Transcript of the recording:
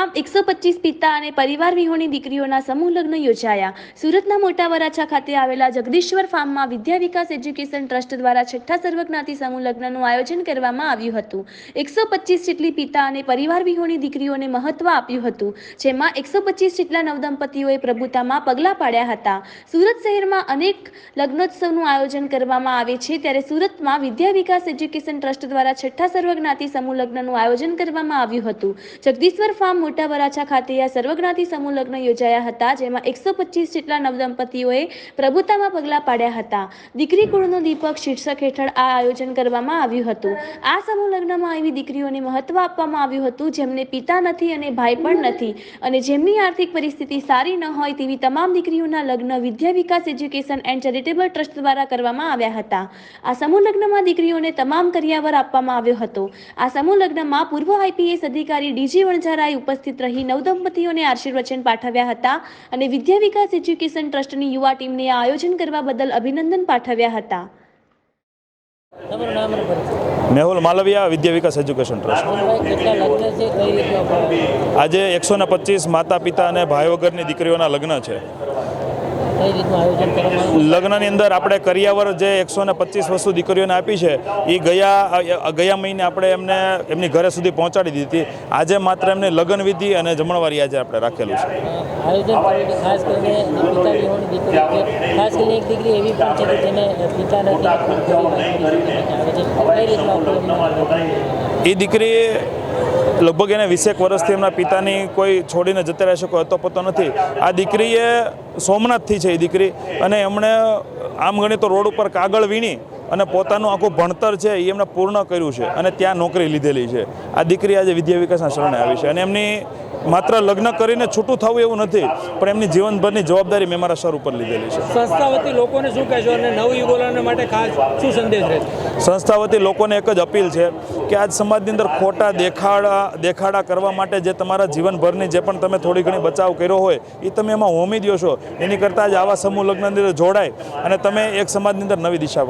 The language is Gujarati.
સુરતમાં એકસો પચીસ પિતા અને પરિવાર વિહોણી દીકરીઓના સમૂહ લગ્ન યોજાયા. સુરતના મોટા વરાછા ખાતે આવેલા જગદીશ્વર ફાર્મમાં વિદ્યા વિકાસ એજ્યુકેશન ટ્રસ્ટ દ્વારા છઠ્ઠા સર્વજ્ઞાતિ સમૂહ લગ્નનું આયોજન કરવામાં આવ્યું હતું. એકસો પચીસ જેટલી પિતા અને પરિવાર વિહોણી દીકરીઓને મહત્વ આપ્યું હતું, જેમાં એકસો પચીસ જેટલા નવદંપતિઓએ પ્રભુતામાં પગલાં પાડ્યા હતા. સુરત શહેરમાં અનેક લગ્નોત્સવનું આયોજન કરવામાં આવે છે, ત્યારે સુરતમાં વિદ્યા વિકાસ એજ્યુકેશન ટ્રસ્ટ દ્વારા છઠ્ઠા સર્વજ્ઞાતિ સમૂહ લગ્નનું આયોજન કરવામાં આવ્યું હતું. જગદીશ્વર ફાર્મ વરાછા ખાતે આ સર્વજ્ઞાતિ સમૂહ લગ્ન યોજાયા હતા, જેમાં એકસો પચીસ જેટલા નવદંપતિઓએ પ્રભુતામાં પગલાં પાડ્યા હતા. દીકરી કુળનો દીપક શીર્ષક હેઠળ આ આયોજન કરવામાં આવ્યું હતું. આ સમૂહ લગ્નમાં એવી દીકરીઓને મહત્વ આપવામાં આવ્યું હતું, જેમને પિતા નથી અને ભાઈ પણ નથી. અને જેમની આર્થિક પરિસ્થિતિ સારી ન હોય તેવી તમામ દીકરીઓના લગ્ન Vidya Vikas, education and charitable trust દ્વારા કરવામાં આવ્યા હતા. આ સમૂહ લગ્નમાં દીકરીઓને તમામ કરિયાવર આપવામાં આવ્યો હતો. આ સમૂહ લગ્નમાં પૂર્વ આઈપીએસ અધિકારી ડીજી વણઝારાએ ઉપસ્થિત રહી નવદંપતીઓને આશીર્વચન પાઠવ્યા હતા અને વિદ્યા વિકાસ એજ્યુકેશન ટ્રસ્ટની યુવા ટીમને આ આયોજન કરવા બદલ અભિનંદન પાઠવ્યા હતા. Mehul Malviya Vidya Vikas education trust. આજે એકસો ને પચીસ માતા પિતા અને ભાઈ વગરની દીકરીઓના લગ્ન છે. કઈ રીતનું આયોજન કરવામાં લગ્નની અંદર આપણે કરિયાવર જે એકસો ને પચીસ વસ્તુ દીકરીઓને આપી છે એ ગયા ગયા મહિને આપણે એમને એમની ઘરે સુધી પહોંચાડી દીધી આજે માત્ર એમને લગ્ન વિધિ અને જમણવારી આજે આપણે રાખેલું છે. આયોજન ખાસ કરીને પિતા વિહોણી દીકરી ખાસ કરીને એક દીકરી એવી પણ છે કે જેને પિતા નથી આવે છે કઈ રીતના આપણે એ દીકરી લગભગ એને વીસેક વર્ષથી એમના પિતાની કોઈ છોડીને જતા રહેશે કોઈ હતો પતો નથી. આ દીકરીએ સોમનાથથી છે એ દીકરી. અને એમણે આમ ગણી તો રોડ ઉપર કાગળ વીણી અને પોતાનું આખું ભણતર છે એ એમણે પૂર્ણ કર્યું છે અને ત્યાં નોકરી લીધેલી છે. આ દીકરી આજે વિદ્યા વિકાસના શરણે આવી છે અને એમની માત્ર લગ્ન કરીને છૂટું થવું એવું નથી પણ એમની જીવનભરની જવાબદારી મેં મારા સર ઉપર લીધેલી છે. સંસ્થા વતી લોકોને શું કહેશો? અને નવયુગોલાને માટે ખાસ શું સંદેશ રહેશે? સંસ્થા વતી લોકોને એક જ અપીલ છે કે આજ સમાજની અંદર ખોટા દેખાડા દેખાડા કરવા માટે જે તમારા જીવનભરની જે પણ તમે થોડી ઘણી બચાવ કર્યો હોય એ તમે એમાં હોમી દો છો. એની કરતાં જ આવા સમૂહ લગ્નની અંદર જોડાય અને તમે એક સમાજની અંદર નવી દિશા